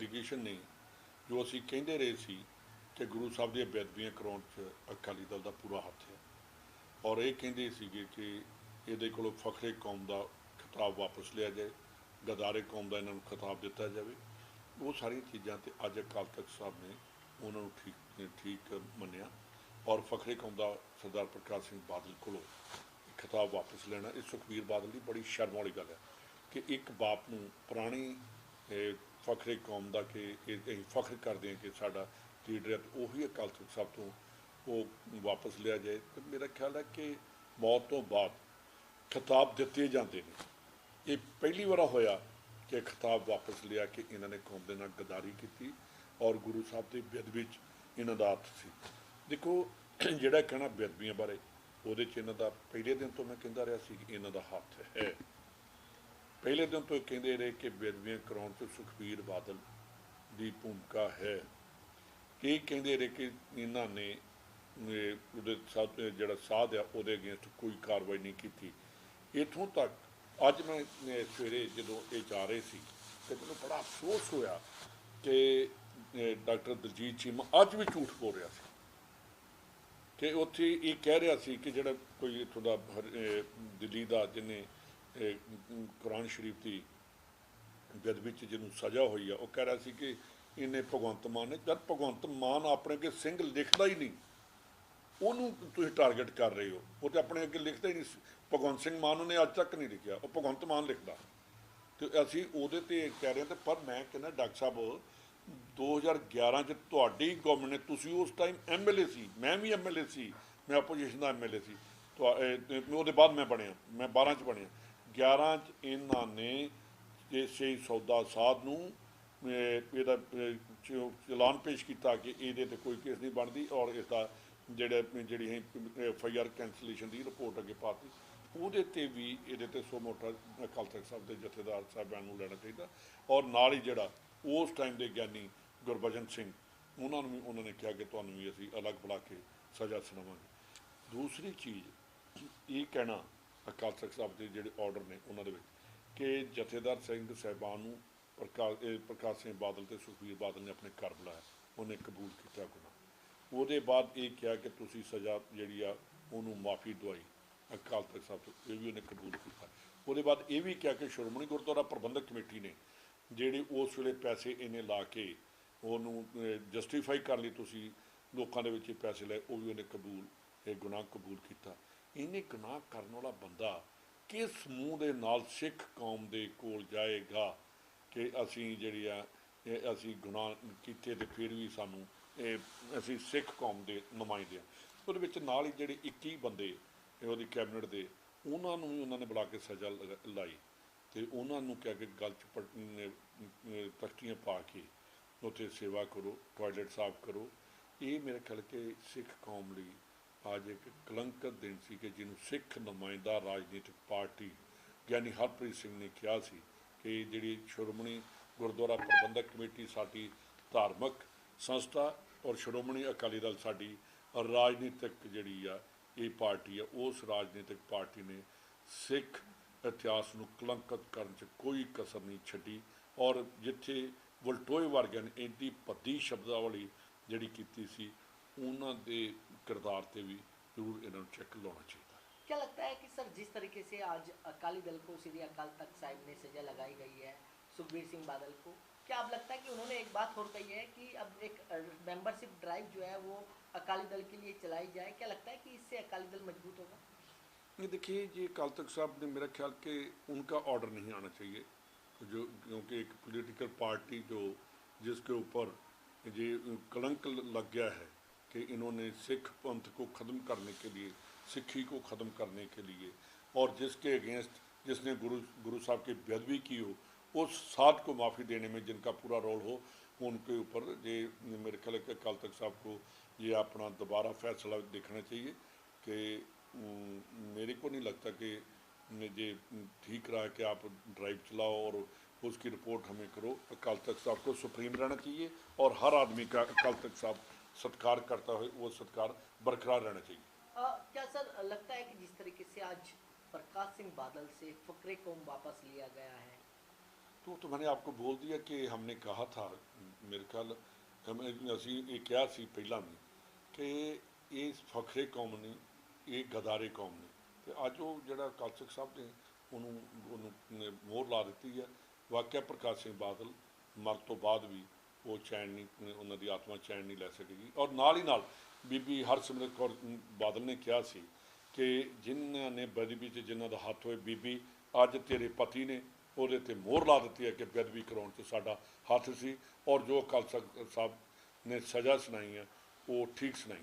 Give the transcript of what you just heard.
Allegation ਨੇ ਜੋ ਅਸੀਂ ਕਹਿੰਦੇ ਰਹੇ ਸੀ ਕਿ ਗੁਰੂ ਸਾਹਿਬ ਦੀਆਂ ਬੇਅਦਬੀਆਂ ਕਰਾਉਣ 'ਚ ਅਕਾਲੀ ਦਲ ਦਾ ਪੂਰਾ ਹੱਥ ਹੈ। ਔਰ ਇਹ ਕਹਿੰਦੇ ਸੀਗੇ ਕਿ ਇਹਦੇ ਕੋਲੋਂ ਫਖਰੇ ਕੌਮ ਦਾ ਖਿਤਾਬ ਵਾਪਸ ਲਿਆ ਜਾਏ, ਗਦਾਰੇ ਕੌਮ ਦਾ ਇਹਨਾਂ ਨੂੰ ਖਿਤਾਬ ਦਿੱਤਾ ਜਾਵੇ। ਉਹ ਸਾਰੀਆਂ ਚੀਜ਼ਾਂ ਤੇ ਅੱਜ ਅਕਾਲ ਤਖਤ ਸਾਹਿਬ ਨੇ ਉਹਨਾਂ ਨੂੰ ਠੀਕ ਠੀਕ ਮੰਨਿਆ। ਔਰ ਫਖਰੇ ਕੌਮ ਦਾ ਸਰਦਾਰ ਪ੍ਰਕਾਸ਼ ਸਿੰਘ ਬਾਦਲ ਕੋਲੋਂ ਖਿਤਾਬ ਵਾਪਸ ਲੈਣਾ, ਇਹ ਸੁਖਬੀਰ ਬਾਦਲ ਦੀ ਬੜੀ ਸ਼ਰਮ ਵਾਲੀ ਗੱਲ ਹੈ ਕਿ ਇੱਕ ਬਾਪ ਨੂੰ ਪੁਰਾਣੀ ਫਖਰੇ ਕੌਮ ਦਾ ਕਿ ਇਹ ਅਸੀਂ ਫਖਰ ਕਰਦੇ ਹਾਂ ਕਿ ਸਾਡਾ ਲੀਡਰ ਹੈ ਉਹੀ ਅਕਾਲ ਤਖਤ ਸਾਹਿਬ ਤੋਂ ਉਹ ਵਾਪਸ ਲਿਆ ਜਾਏ। ਤੇ ਮੇਰਾ ਖਿਆਲ ਹੈ ਕਿ ਮੌਤ ਤੋਂ ਬਾਅਦ ਖਿਤਾਬ ਦਿੱਤੇ ਜਾਂਦੇ ਨੇ। ਇਹ ਪਹਿਲੀ ਵਾਰ ਹੋਇਆ ਕਿ ਖਿਤਾਬ ਵਾਪਸ ਲਿਆ ਕਿ ਇਹਨਾਂ ਨੇ ਕੌਮ ਦੇ ਨਾਲ ਗਦਾਰੀ ਕੀਤੀ ਔਰ ਗੁਰੂ ਸਾਹਿਬ ਦੀ ਬੇਅਦਬੀ 'ਚ ਇਹਨਾਂ ਦਾ ਹੱਥ ਸੀ। ਦੇਖੋ, ਜਿਹੜਾ ਕਹਿਣਾ ਬੇਅਦਬੀਆਂ ਬਾਰੇ, ਉਹਦੇ 'ਚ ਇਹਨਾਂ ਦਾ ਪਹਿਲੇ ਦਿਨ ਤੋਂ ਮੈਂ ਕਹਿੰਦਾ ਰਿਹਾ ਸੀ ਕਿ ਇਹਨਾਂ ਦਾ ਹੱਥ ਹੈ। ਪਹਿਲੇ ਦਿਨ ਤੋਂ ਇਹ ਕਹਿੰਦੇ ਰਹੇ ਕਿ ਬੇਅਦਬੀਆਂ ਕਰਾਉਣ 'ਚ ਸੁਖਬੀਰ ਬਾਦਲ ਦੀ ਭੂਮਿਕਾ ਹੈ। ਕੀ ਕਹਿੰਦੇ ਰਹੇ ਕਿ ਇਹਨਾਂ ਨੇ ਉਹਦੇ ਸਾਥ ਜਿਹੜਾ ਸਾਧ ਆ, ਉਹਦੇ ਅਗੇਂਸਟ ਕੋਈ ਕਾਰਵਾਈ ਨਹੀਂ ਕੀਤੀ। ਇਥੋਂ ਤੱਕ, ਅੱਜ ਮੈਂ ਸਵੇਰੇ ਜਦੋਂ ਇਹ ਜਾ ਰਹੇ ਸੀ, ਤੇ ਮੈਨੂੰ ਬੜਾ ਅਫਸੋਸ ਹੋਇਆ ਕਿ ਡਾਕਟਰ ਦਲਜੀਤ ਚੀਮਾ ਅੱਜ ਵੀ ਝੂਠ ਬੋਲ ਰਿਹਾ ਸੀ। ਕਿ ਉੱਥੇ ਇਹ ਕਹਿ ਰਿਹਾ ਸੀ ਕਿ ਜਿਹੜਾ ਕੋਈ ਇੱਥੋਂ ਦਾ ਹਰ- ਦਿੱਲੀ ਦਾ ਜਿਹਨੇ ਕੁਰਾਨ ਸ਼ਰੀਫ ਦੀ ਬੇਅਦਬੀ ਚ ਜਿਹਨੂੰ ਸਜ਼ਾ ਹੋਈ ਆ, ਉਹ ਕਹਿ ਰਿਹਾ ਸੀ ਕਿ ਇਹਨੇ ਭਗਵੰਤ ਮਾਨ ਨੇ, ਜਦ ਭਗਵੰਤ ਮਾਨ ਆਪਣੇ ਅੱਗੇ ਸਿੰਘ ਲਿਖਦਾ ਹੀ ਨਹੀਂ, ਉਹਨੂੰ ਤੁਸੀਂ ਟਾਰਗੇਟ ਕਰ ਰਹੇ ਹੋ, ਉਹ ਤੇ ਆਪਣੇ ਅੱਗੇ ਲਿਖਦਾ ਹੀ ਨਹੀਂ ਸੀ। ਭਗਵੰਤ ਸਿੰਘ ਮਾਨ ਉਹਨੇ ਅੱਜ ਤੱਕ ਨਹੀਂ ਲਿਖਿਆ, ਉਹ ਭਗਵੰਤ ਮਾਨ ਲਿਖਦਾ ਤੇ ਅਸੀਂ ਉਹਦੇ ਤੇ ਕਹਿ ਰਹੇ ਹਾਂ ਤੇ ਪਰ ਮੈਂ ਕਹਿੰਦਾ ਡਾਕਟਰ ਸਾਹਿਬ 2011 ਚ ਤੁਹਾਡੀ ਗਵਰਨਮੈਂਟ ਨੇ, ਤੁਸੀਂ ਉਸ ਟਾਈਮ ਐਮਐਲਏ ਸੀ, ਮੈਂ ਵੀ ਐਮਐਲਏ ਸੀ, ਮੈਂ ਆਪੋਜੀਸ਼ਨ ਦਾ ਐਮਐਲਏ ਸੀ, ਤੁਹਾ- ਇਹ- ਤੇ ਉਹਦੇ ਬਾਅਦ ਮੈਂ ਬਣਿਆ, ਮੈਂ 12 ਚ ਬਣਿਆ 11 ਚ ਇਹਨਾਂ ਨੇ ਇਸੇ ਸੌਦਾ ਸਾਧ ਨੂੰ ਇਹਦਾ ਚਲਾਨ ਪੇਸ਼ ਕੀਤਾ ਕਿ ਇਹਦੇ ਤੇ ਕੋਈ ਕੇਸ ਨਹੀਂ ਬਣਦੀ ਔਰ ਇਸ ਦਾ ਜਿਹੜਾ ਜਿਹੜੀ ਐਫ ਆਈ ਆਰ ਕੈਂਸਲੇਸ਼ਨ ਦੀ ਰਿਪੋਰਟ ਅੱਗੇ ਪਾਤੀ, ਉਹਦੇ ਤੇ ਵੀ ਇਹਦੇ ਤੇ ਸੋ ਮੋਟਾ ਅਕਾਲ ਤਖਤ ਸਾਹਿਬ ਦੇ ਜਥੇਦਾਰ ਸਾਹਿਬਾਨ ਨੂੰ ਲੈਣਾ ਚਾਹੀਦਾ ਔਰ ਨਾਲ ਹੀ ਜਿਹੜਾ ਉਸ ਟਾਈਮ ਦੇ ਗਿਆਨੀ ਗੁਰਬਚਨ ਸਿੰਘ, ਉਹਨਾਂ ਨੂੰ ਵੀ, ਉਹਨਾਂ ਨੇ ਕਿਹਾ ਕਿ ਤੁਹਾਨੂੰ ਵੀ ਅਸੀਂ ਅਲੱਗ ਬੁਲਾ ਕੇ ਸਜ਼ਾ ਸੁਣਾਵਾਂਗੇ। ਦੂਸਰੀ ਚੀਜ਼, ਇਹ ਕਹਿਣਾ ਅਕਾਲ ਤਖਤ ਸਾਹਿਬ ਦੇ ਜਿਹੜੇ ਆਰਡਰ ਨੇ ਉਹਨਾਂ ਦੇ ਵਿੱਚ, ਕਿ ਜਥੇਦਾਰ ਸਿੰਘ ਸਾਹਿਬਾਨ ਨੂੰ ਪ੍ਰਕਾਸ਼ ਪ੍ਰਕਾਸ਼ ਸਿੰਘ ਬਾਦਲ ਤੇ ਸੁਖਬੀਰ ਬਾਦਲ ਨੇ ਆਪਣੇ ਘਰ ਬੁਲਾਇਆ, ਉਹਨੇ ਕਬੂਲ ਕੀਤਾ ਗੁਨਾਹ। ਉਹਦੇ ਬਾਅਦ ਇਹ ਕਿਹਾ ਕਿ ਤੁਸੀਂ ਸਜ਼ਾ ਜਿਹੜੀ ਆ, ਉਹਨੂੰ ਮਾਫੀ ਦਵਾਈ। ਅਕਾਲ ਤਖਤ ਸਾਹਿਬ ਤੋਂ ਇਹ ਵੀ ਉਹਨੇ ਕਬੂਲ ਕੀਤਾ। ਉਹਦੇ ਬਾਅਦ ਇਹ ਵੀ ਕਿਹਾ ਕਿ ਸ਼੍ਰੋਮਣੀ ਗੁਰਦੁਆਰਾ ਪ੍ਰਬੰਧਕ ਕਮੇਟੀ ਨੇ ਜਿਹੜੇ ਉਸ ਵੇਲੇ ਪੈਸੇ ਇਹਨੇ ਲਾ ਕੇ ਉਹਨੂੰ ਜਸਟੀਫਾਈ ਕਰਨ ਲਈ ਤੁਸੀਂ, ਲੋਕਾਂ ਦੇ ਵਿੱਚ ਪੈਸੇ ਲਏ, ਉਹ ਵੀ ਉਹਨੇ ਕਬੂਲ, ਇਹ ਗੁਨਾਹ ਕਬੂਲ ਕੀਤਾ। ਇਹਨੇ ਗੁਨਾਹ ਕਰਨ ਵਾਲਾ ਬੰਦਾ ਕਿਸ ਮੂੰਹ ਦੇ ਨਾਲ ਸਿੱਖ ਕੌਮ ਦੇ ਕੋਲ ਜਾਏਗਾ ਕਿ ਅਸੀਂ ਜਿਹੜੀ ਆ ਅਸੀਂ ਗੁਨਾਹ ਕੀਤੇ ਤੇ ਫਿਰ ਵੀ ਸਾਨੂੰ ਇਹ ਅਸੀਂ ਸਿੱਖ ਕੌਮ ਦੇ ਨੁਮਾਇੰਦੇ ਹਾਂ ਉਹਦੇ ਵਿੱਚ ਨਾਲ ਹੀ ਜਿਹੜੇ 21 ਬੰਦੇ ਉਹਦੀ ਕੈਬਨਿਟ ਦੇ, ਉਹਨਾਂ ਨੂੰ ਵੀ ਉਹਨਾਂ ਨੇ ਬੁਲਾ ਕੇ ਸਜ਼ਾ ਲਗਾ- ਲਾਈ ਤੇ ਉਹਨਾਂ ਨੂੰ ਕਿਹਾ ਕਿ ਗਲ ਚ ਤਖਤੀਆਂ ਪਾ ਕੇ ਉੱਥੇ ਸੇਵਾ ਕਰੋ ਟਾਇਲਟ ਸਾਫ਼ ਕਰੋ। ਇਹ ਮੇਰੇ ਖਿਆਲ ਕਿ ਸਿੱਖ ਕੌਮ ਲਈ ਅੱਜ ਇੱਕ ਕਲੰਕਤ ਦਿਨ ਸੀ ਕਿ ਜਿਹਨੂੰ ਸਿੱਖ ਨੁਮਾਇੰਦਾ ਰਾਜਨੀਤਿਕ ਪਾਰਟੀ ਗਿਆਨੀ ਹਰਪ੍ਰੀਤ ਸਿੰਘ ਨੇ ਕਿਹਾ ਸੀ ਕਿ ਜਿਹੜੀ ਸ਼੍ਰੋਮਣੀ ਗੁਰਦੁਆਰਾ ਪ੍ਰਬੰਧਕ ਕਮੇਟੀ ਸਾਡੀ ਧਾਰਮਿਕ ਸੰਸਥਾ ਔਰ ਸ਼੍ਰੋਮਣੀ ਅਕਾਲੀ ਦਲ ਸਾਡੀ ਰਾਜਨੀਤਿਕ ਜਿਹੜੀ ਆ, ਇਹ ਪਾਰਟੀ ਆ, ਉਸ ਰਾਜਨੀਤਿਕ ਪਾਰਟੀ ਨੇ ਸਿੱਖ ਇਤਿਹਾਸ ਨੂੰ ਕਲੰਕਤ ਕਰਨ 'ਚ ਕੋਈ ਕਸਰ ਨਹੀਂ ਛੱਡੀ ਔਰ ਜਿੱਥੇ ਵਲਟੋਏ ਵਰਗਿਆਂ ਨੇ ਇੰਨੀ ਭੱਦੀ ਸ਼ਬਦਾਵਲੀ ਜਿਹੜੀ ਕੀਤੀ ਸੀ ਉਹਨਾਂ ਦੇ ਕਿਰਦਾਰ ਤੇ ਵੀ ਜ਼ਰੂਰ ਇਹਨਾਂ ਨੂੰ ਚੈੱਕ ਲਾਉਣਾ ਚਾਹੀਦਾ क्या लगता है कि सर जिस तरीके से आज अकाली दल को श्री अकाल तख्त साहिब ने सजा लगाई गई है सुखबीर सिंह बादल को क्या अब लगता है कि उन्होंने एक बात और कही है कि अब एक मेंबरशिप ड्राइव जो है वो अकाली दल के लिए चलाई जाए क्या लगता है कि इससे अकाली दल मजबूत होगा ये देखिए ये अकाल तख्त साहब ने मेरा ख्याल कि उनका ऑर्डर नहीं आना चाहिए जो क्योंकि एक पॉलिटिकल पार्टी जो जिसके ऊपर ये कलंक लग गया है कि इन्होंने सिख पंथ को ख़त्म करने के लिए, सिखी को ख़त्म करने के लिए, और जिसके अगेंस्ट जिसने गुरु गुरु साहब की बेदबी की हो, उस साथ को माफ़ी देने में जिनका पूरा रोल हो, उनके ऊपर ये मेरे ख्याल है कि अकाल तख्त साहब को ये अपना दोबारा फैसला देखना चाहिए कि मेरे को नहीं लगता कि ये ठीक रहा है कि आप ड्राइव चलाओ और उसकी रिपोर्ट हमें करो। अकाल तख्त साहब को सुप्रीम रहना चाहिए और हर आदमी का अकाल तख्त साहब सत्कार करता है वो सत्कार बरकरार रहना चाहिए अ, क्या सर लगता है कि जिस तरीके से आज प्रकाश सिंह बादल से फकरे कौम वापस लिया गया है तो वो तो मैंने आपको बोल दिया कि हमने कहा था मेरे ख्याल हम ਅਸੀਂ ਇਹ ਕਿਹਾ ਸੀ ਪਹਿਲਾਂ ਵੀ ਕਿ ਇਹ ਫਖਰੇ ਕੌਮ ਨਹੀਂ ਇਹ ਗਦਾਰੇ ਕੌਮ ਨੇ ਤੇ ਅੱਜ ਉਹ ਜਿਹੜਾ ਅਕਾਲ ਤਖਤ ਸਾਹਿਬ ਨੇ ਉਹਨੂੰ ਉਹਨੂੰ ਨੇ ਮੋਹਰ ਲਾ ਦਿੱਤੀ ਹੈ ਵਾਕਿਆ ਪ੍ਰਕਾਸ਼ ਸਿੰਘ ਬਾਦਲ ਮਰ ਤੋਂ ਬਾਅਦ ਵੀ ਉਹ ਚੈਨ ਨਹੀਂ, ਉਹਨਾਂ ਦੀ ਆਤਮਾ ਚੈਨ ਨਹੀਂ ਲੈ ਸਕੇਗੀ। ਔਰ ਨਾਲ ਹੀ ਨਾਲ ਬੀਬੀ ਹਰਸਿਮਰਤ ਕੌਰ ਬਾਦਲ ਨੇ ਕਿਹਾ ਸੀ ਕਿ ਜਿਨ੍ਹਾਂ ਨੇ ਬੇਅਦਬੀ 'ਚ, ਜਿਨ੍ਹਾਂ ਦਾ ਹੱਥ ਹੋਏ ਬੀਬੀ, ਅੱਜ ਤੇਰੇ ਪਤੀ ਨੇ ਉਹਦੇ ਤੇ ਮੋਹਰ ਲਾ ਦਿੱਤੀ ਹੈ ਕਿ ਬੇਅਦਬੀ ਕਰਾਉਣ 'ਚ ਸਾਡਾ ਹੱਥ ਸੀ। ਔਰ ਜੋ ਅਕਾਲ ਸਾਹਿਬ ਨੇ ਸਜ਼ਾ ਸੁਣਾਈ ਹੈ, ਉਹ ਠੀਕ ਸੁਣਾਈ